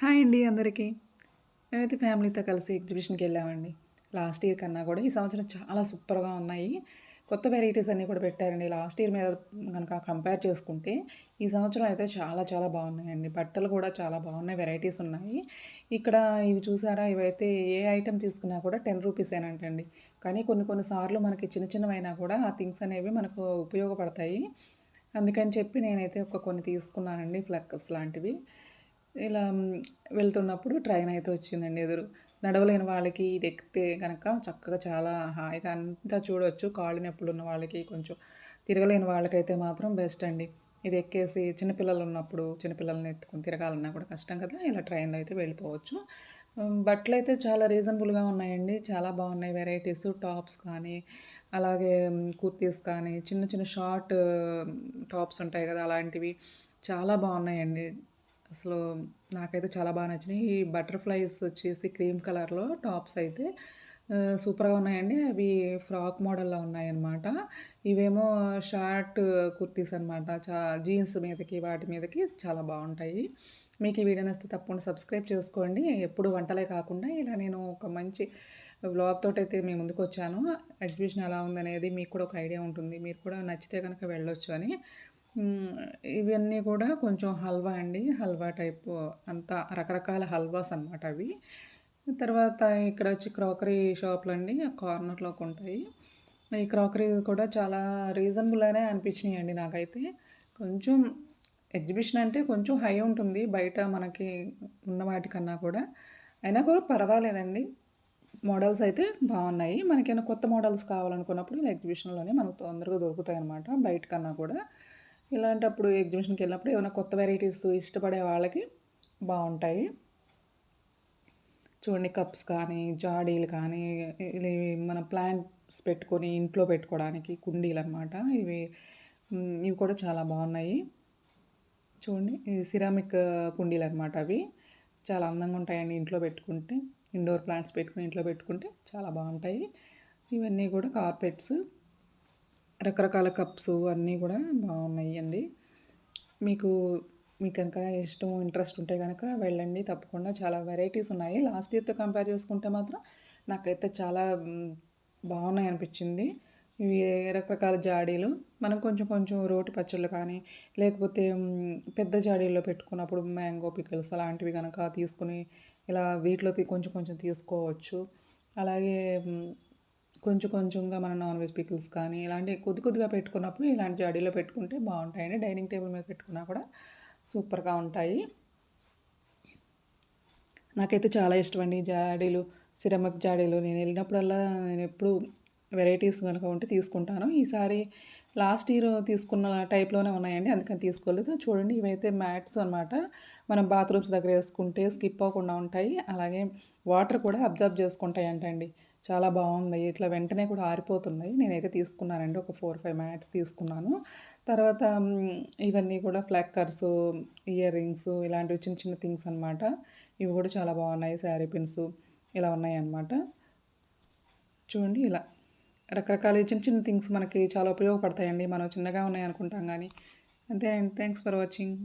Hi అండి అందరికీ. మేమైతే ఫ్యామిలీతో కలిసి ఎగ్జిబిషన్కి వెళ్ళామండి. లాస్ట్ ఇయర్ కన్నా కూడా ఈ సంవత్సరం చాలా సూపర్గా ఉన్నాయి. కొత్త వెరైటీస్ అన్నీ కూడా పెట్టారండి. లాస్ట్ ఇయర్ మీద కనుక కంపేర్ చేసుకుంటే ఈ సంవత్సరం అయితే చాలా చాలా బాగున్నాయండి. బట్టలు కూడా చాలా బాగున్నాయి. వెరైటీస్ ఉన్నాయి. ఇక్కడ ఇవి చూసారా? ఇవైతే ఏ ఐటెం తీసుకున్నా కూడా టెన్ రూపీసేనంటండి కానీ కొన్ని కొన్నిసార్లు మనకి చిన్న చిన్నవైనా కూడా ఆ థింగ్స్ అనేవి మనకు ఉపయోగపడతాయి. అందుకని చెప్పి నేనైతే ఒక కొన్ని తీసుకున్నానండి. ఫ్లక్కర్స్ లాంటివి. ఇలా వెళ్తున్నప్పుడు ట్రైన్ అయితే వచ్చిందండి ఎదురు. నడవలేని వాళ్ళకి ఇది ఎక్కితే కనుక చక్కగా చాలా హాయిగా అంతా చూడవచ్చు కాళ్ళు నొప్పులు ఉన్న వాళ్ళకి కొంచెం తిరగలేని వాళ్ళకైతే మాత్రం బెస్ట్ అండి. ఇది ఎక్కేసి చిన్నపిల్లలు ఉన్నప్పుడు చిన్నపిల్లల్ని ఎత్తుకొని తిరగాలన్నా కూడా కష్టం కదా ఇలా ట్రైన్లో అయితే వెళ్ళిపోవచ్చు. బట్టలు అయితే చాలా రీజనబుల్గా ఉన్నాయండి. చాలా బాగున్నాయి. వెరైటీస్ టాప్స్ కానీ అలాగే కుర్తీస్ కానీ చిన్న చిన్న షార్ట్ టాప్స్ ఉంటాయి కదా అలాంటివి. చాలా బాగున్నాయండి. అసలు నాకైతే చాలా బాగా నచ్చినాయి. ఈ బటర్ఫ్లైస్ వచ్చేసి క్రీమ్ కలర్లో టాప్స్ అయితే సూపర్గా ఉన్నాయండి. అవి ఫ్రాక్ మోడల్లో ఉన్నాయన్నమాట. ఇవేమో షార్ట్ కుర్తీస్ అనమాట చా జీన్స్ మీదకి వాటి మీదకి చాలా బాగుంటాయి. మీకు ఈ వీడియో నచ్చితే తప్పకుండా సబ్స్క్రైబ్ చేసుకోండి. ఎప్పుడు వంటలే కాకుండా ఇలా నేను ఒక మంచి వ్లాగ్తో తోటి అయితే మీ ముందుకు వచ్చాను. ఎగ్జిబిషన్ ఎలా ఉందనేది మీకు కూడా ఒక ఐడియా ఉంటుంది. మీరు కూడా నచ్చితే కనుక వెళ్ళొచ్చు అని. ఇవన్నీ కూడా కొంచెం హల్వా అండి. హల్వా టైపు అంతా రకరకాల హల్వాస్ అన్నమాట అవి. తర్వాత ఇక్కడ వచ్చి క్రాకరీ షాపులు అండి కార్నర్లోకి ఉంటాయి. ఈ క్రాకరీ కూడా చాలా రీజనబుల్గానే అనిపించినాయి అండి నాకైతే. కొంచెం ఎగ్జిబిషన్ అంటే కొంచెం హై ఉంటుంది బయట మనకి ఉన్న వాటికన్నా కూడా. అయినా కూడా పర్వాలేదండి. మోడల్స్ అయితే బాగున్నాయి. మనకైనా కొత్త మోడల్స్ కావాలనుకున్నప్పుడు ఎగ్జిబిషన్లోనే మనకు తొందరగా దొరుకుతాయి అనమాట బయట కన్నా కూడా. ఇలాంటప్పుడు ఎగ్జిబిషన్కి వెళ్ళినప్పుడు ఏమైనా కొత్త వెరైటీస్ ఇష్టపడే వాళ్ళకి బాగుంటాయి. చూడండి కప్స్ కానీ జాడీలు కానీ ఇది మన ప్లాంట్స్ పెట్టుకొని ఇంట్లో పెట్టుకోవడానికి కుండీలు అనమాట ఇవి ఇవి కూడా చాలా బాగున్నాయి. చూడండి ఇది సిరామిక్ కుండీలు అనమాట అవి. చాలా అందంగా ఉంటాయండి ఇంట్లో పెట్టుకుంటే. ఇండోర్ ప్లాంట్స్ పెట్టుకుని ఇంట్లో పెట్టుకుంటే చాలా బాగుంటాయి. ఇవన్నీ కూడా కార్పెట్స్. రకరకాల కప్స్ అన్నీ కూడా బాగున్నాయి అండి మీకు మీకు కనుక ఇష్టం ఇంట్రెస్ట్ ఉంటే కనుక వెళ్ళండి. తప్పకుండా చాలా వెరైటీస్ ఉన్నాయి. లాస్ట్ ఇయర్తో కంపేర్ చేసుకుంటే మాత్రం నాకైతే చాలా బాగున్నాయి అనిపించింది. ఇవి రకరకాల జాడీలు. మనం కొంచెం కొంచెం రోటి పచ్చళ్ళు కానీ లేకపోతే పెద్ద జాడీల్లో పెట్టుకున్నప్పుడు మ్యాంగో పికిల్స్ అలాంటివి కనుక తీసుకుని ఇలా వీటిలో కొంచెం కొంచెం తీసుకోవచ్చు. అలాగే కొంచెం కొంచెంగా మన నాన్ వెజ్ పికిల్స్ కానీ ఇలాంటి కొద్ది కొద్దిగా పెట్టుకున్నప్పుడు ఇలాంటి జాడీలో పెట్టుకుంటే బాగుంటాయండి. డైనింగ్ టేబుల్ మీద పెట్టుకున్నా కూడా సూపర్గా ఉంటాయి. నాకైతే చాలా ఇష్టం అండి జాడీలు. సిరమక్ జాడీలు. నేను వెళ్ళినప్పుడల్లా నేను ఎప్పుడు వెరైటీస్ కనుక ఉంటే తీసుకుంటాను. ఈసారి లాస్ట్ ఇయర్ తీసుకున్న టైప్లోనే ఉన్నాయండి అందుకని తీసుకోలేదు. చూడండి ఇవైతే మ్యాట్స్ అనమాట మనం బాత్రూమ్స్ దగ్గర వేసుకుంటే స్కిప్ అవ్వకుండా ఉంటాయి. అలాగే వాటర్ కూడా అబ్జర్వ్ చేసుకుంటాయి అంటండి చాలా బాగుంది. ఇట్లా వెంటనే కూడా ఆరిపోతున్నాయి నేనైతే తీసుకున్నానండి. ఒక ఫోర్ ఫైవ్ మ్యాట్స్ తీసుకున్నాను. తర్వాత ఇవన్నీ కూడా ఫ్లాక్కర్స్ ఇయర్ రింగ్స్ ఇలాంటివి చిన్న చిన్న థింగ్స్ అనమాట ఇవి కూడా చాలా బాగున్నాయి. శారీ పిన్స్ ఇలా ఉన్నాయి అన్నమాట చూడండి ఇలా. రకరకాల చిన్న చిన్న థింగ్స్ మనకి చాలా ఉపయోగపడతాయండి. మనం చిన్నగా ఉన్నాయి అనుకుంటాం కానీ. అంతేనండి. Thanks for watching.